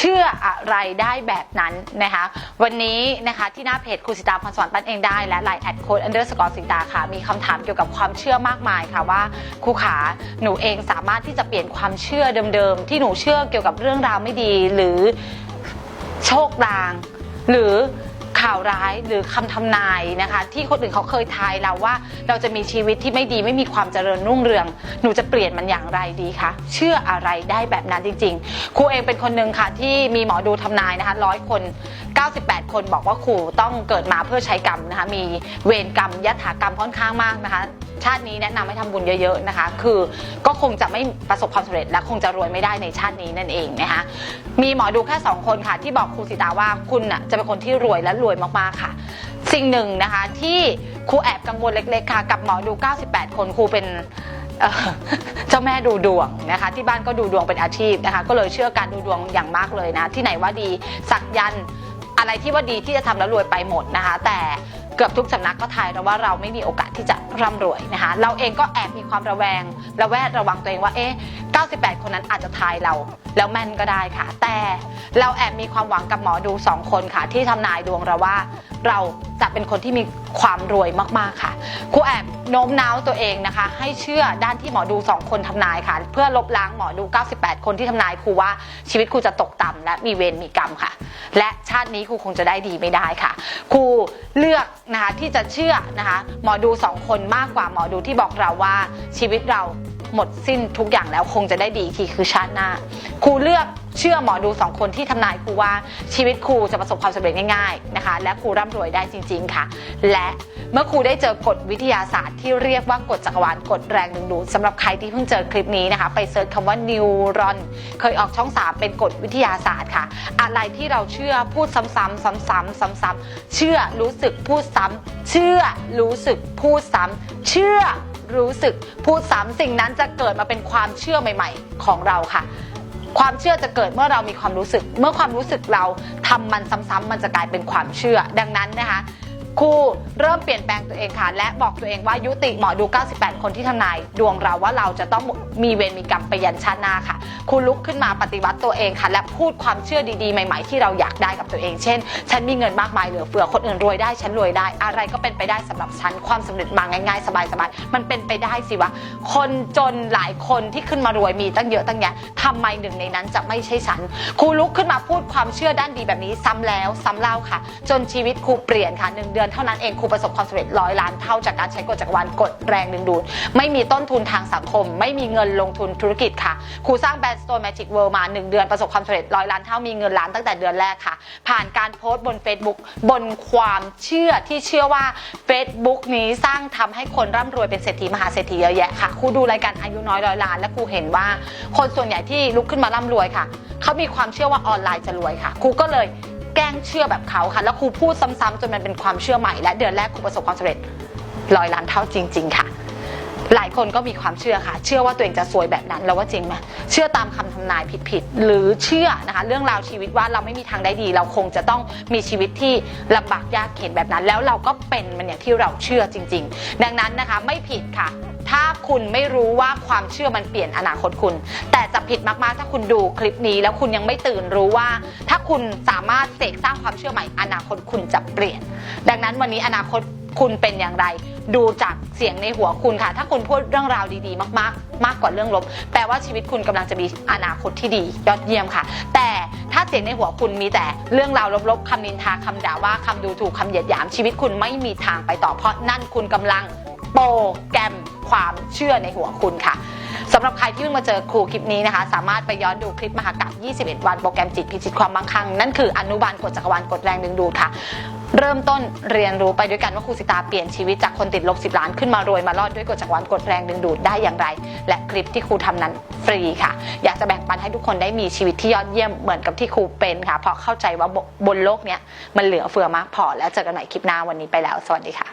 เชื่ออะไรได้แบบนั้นนะคะวันนี้นะคะที่หน้าเพจครูสิตาพรสวรรค์ตั้นเองได้และไลน์แอดโค้ดอันเดอร์สกอร์สิตาค่ะ มีคำถามเกี่ยวกับความเชื่อมากมายค่ะว่าครูขาหนูเองสามารถที่จะเปลี่ยนความเชื่อเดิมๆ ที่หนูเชื่อเกี่ยวกับเรื่องราวไม่ดีหรือโชคลาง หรือ ข่าวร้ายหรือคำทำนายนะคะ ที่คนอื่นเขาเคยทายเราว่า เราจะมีชีวิตที่ไม่ดีไม่มีความเจริญรุ่งเรือง หนูจะเปลี่ยนมันอย่างไรดีคะเชื่ออะไรได้แบบนั้นจริง ๆ ครูเองเป็นคนหนึ่งค่ะที่มีหมอดูทำนายนะคะร้อยคน 98 คนบอกว่าครูต้องเกิดมาเพื่อใช้กรรมนะคะมีเวรกรรมยถากรรมค่อนข้างมากนะคะชาตินี้แนะนำให้ทำบุญเยอะๆนะคะ คือก็คงจะไม่ประสบความสำเร็จและคงจะรวยไม่ได้ในชาตินี้นั่นเองนะคะมีหมอดูแค่ 2 คนค่ะที่บอกครูสิตาว่าคุณน่ะจะเป็นคนที่รวยและรวยมากๆค่ะ สิ่งหนึ่งนะคะที่ครูแอบกังวลเล็กๆค่ะ กับหมอดู 98 คนครูเป็นเจ้าแม่ดูดวงนะคะ ที่บ้านก็ดูดวงเป็นอาชีพนะคะ ก็เลยเชื่อการดูดวงอย่างมากเลยนะ ที่ไหนว่าดีสักยันอะไรที่ว่าดีที่จะทำแล้วรวยไปหมดนะคะ แต่เกือบทุกสำนักก็ทายเราว่าเราไม่มีโอกาสที่จะร่ำรวยนะคะ เราเองก็แอบมีความระแวงระแวดระวังตัวเองว่าเอ๊ะ 98 คนนั้นอาจจะทายเรา แล้วแม่นก็ได้ค่ะ แต่เราแอบมีความหวังกับหมอดูสองคนค่ะ ที่ทำนายดวงเราว่า เราจะเป็นคนที่มีความรวยมากๆค่ะครูแอบโน้มน้าวตัวเองนะคะ ให้เชื่อด้านที่หมอดูสองคนทำนายค่ะ เพื่อลบล้างหมอดู 98 คนที่ทำนายครูว่าชีวิตครูจะตกต่ำและมีเวรมีกรรมค่ะ และชาตินี้ครูคงจะได้ดีไม่ได้ค่ะครูเลือกนะคะที่จะเชื่อนะคะหมอดูสองคนมากกว่าหมอดูที่บอกเราว่าชีวิตเรา หมดสิ้นทุกอย่างแล้วคงจะได้ดีอีกทีคือชาติหน้าครูเลือกเชื่อหมอดูสองคนที่ทำนายครูว่าชีวิตครูจะประสบความสำเร็จง่ายๆนะคะ และครูร่ำรวยได้จริง ๆค่ะ และเมื่อครูได้เจอกฎวิทยาศาสตร์ที่เรียกว่ากฎจักรวาลกฎแรงดึงดูดสำหรับใครที่เพิ่งเจอคลิปนี้นะคะ ไปเซิร์ชคำว่านิวรอนเคยออกช่อง3เป็นกฎวิทยาศาสตร์ค่ะ อะไรที่เราเชื่อพูดซ้ำๆซ้ำๆซ้ำๆเชื่อรู้สึกพูดซ้ำเชื่อรู้สึกพูดซ้ำเชื่อ รู้สึก พูด 3 สิ่งนั้นจะเกิดมาเป็นความเชื่อใหม่ ๆ ของเราค่ะ ความเชื่อจะเกิดเมื่อเรามีความรู้สึก เมื่อความรู้สึกเราทำมันซ้ำๆมันจะกลายเป็นความเชื่อ ดังนั้นนะคะ ครูเริ่มเปลี่ยนแปลงตัวเองค่ะ และบอกตัวเองว่ายุติหมอดู 98 คนที่ทำนาย ดวงเราว่าเราจะต้องมีเวรมีกรรมไปยันชาติหน้าค่ะครูลุกขึ้นมาปฏิวัติตัวเองค่ะ และพูดความเชื่อดีๆ ใหม่ ๆ ที่เราอยากได้กับตัวเอง เช่น ฉันมีเงินมากมายเหลือเฟือคนอื่นรวยได้ฉันรวยได้ อะไรก็เป็นไปได้สำหรับฉันความสำเร็จมาง่าย ๆ สบายๆมันเป็นไปได้สิวะคนจนหลายคนที่ขึ้นมารวยมีตั้งเยอะตั้งแยะทำไมหนึ่งในนั้นจะไม่ใช่ฉันครูลุกขึ้นมาพูดความเชื่อด้านดีแบบนี้ซ้ำแล้วซ้ำเล่าค่ะ จนชีวิตครูเปลี่ยนค่ะหนึ่งเดือนเท่านั้นเองครูประสบความสำเร็จร้อยล้านเท่าจากการใช้กฎจักรวาลกดแรงดึงดูด ไม่มีต้นทุนทางสังคม ไม่มีเงินลงทุนธุรกิจค่ะครูสร้างแบรนด์ Store Magic World มา 1 เดือนประสบความสำเร็จร้อยล้านเท่ามีเงินล้านตั้งแต่เดือนแรกค่ะ ผ่านการโพสต์บน Facebook บนความเชื่อที่เชื่อว่า Facebook นี้สร้างทำให้คนร่ำรวยเป็นเศรษฐีมหาเศรษฐีเยอะแยะค่ะครูดูรายการอายุน้อยร้อยล้าน และครูเห็นว่าคนส่วนใหญ่ที่ลุกขึ้นมาร่ำรวยค่ะเขามีความเชื่อว่าออนไลน์จะรวยค่ะครูก็เลย แกล้งเชื่อแบบเขาค่ะ แล้วครูพูดซ้ำๆจนมันเป็นความเชื่อใหม่ และเดือนแรกครูประสบความสำเร็จร้อยล้านเท่าจริง ๆ ค่ะ หลายคนก็มีความเชื่อค่ะ เชื่อว่าตัวเองจะสวยแบบนั้นแล้วว่าจริงไหมเชื่อตามคำทำนายผิดๆหรือเชื่อนะคะเรื่องราวชีวิตว่าเราไม่มีทางได้ดี เราคงจะต้องมีชีวิตที่ลำบากยากเข็นแบบนั้น แล้วเราก็เป็นมันอย่างที่เราเชื่อจริง ๆ ดังนั้นนะคะไม่ผิดค่ะ ถ้าคุณไม่รู้ว่าความเชื่อมันเปลี่ยนอนาคตคุณ แต่จะผิดมากๆ ถ้าคุณดูคลิปนี้ แล้วคุณยังไม่ตื่นรู้ว่า ถ้าคุณสามารถเสกสร้างความเชื่อใหม่ อนาคตคุณจะเปลี่ยน ดังนั้นวันนี้อนาคตคุณเป็นอย่างไร ดูจากเสียงในหัวคุณค่ะ ถ้าคุณพูดเรื่องราวดีๆ มากๆ มากกว่าเรื่องลบ แปลว่าชีวิตคุณกำลังจะมีอนาคตที่ดียอดเยี่ยมค่ะ แต่ถ้าเสียงในหัวคุณมีแต่เรื่องราวลบๆคำนินทาคำด่าว่าคำดูถูกคำเหยียดหยามชีวิตคุณไม่มีทางไปต่อเพราะนั่นคุณกำลังโปรแกรม ความเชื่อในหัวคุณค่ะสำหรับใครที่เพิ่งมาเจอครูคลิปนี้นะคะ สามารถไปย้อนดูคลิปมหากรรม21 วันโปรแกรมจิตพิชิตความมั่งคั่งนั่นคืออนุบาลกฎจักรวาลกฎแรงดึงดูดค่ะ เริ่มต้นเรียนรู้ไปด้วยกันว่าครูสิตาเปลี่ยนชีวิตจากคนติดลบ10ล้านขึ้นมารวยมารอดด้วยกฎจักรวาลกฎแรงดึงดูดได้อย่างไร และคลิปที่ครูทำนั้นฟรีค่ะ อยากจะแบ่งปันให้ทุกคนได้มีชีวิตที่ยอดเยี่ยมเหมือนกับที่ครูเป็นค่ะ เพราะเข้าใจว่าบนโลกเนี้ยมันเหลือเฟือมากพอแล้วเจอกันใหม่คลิปหน้าวันนี้ไปแล้ว สวัสดีค่ะ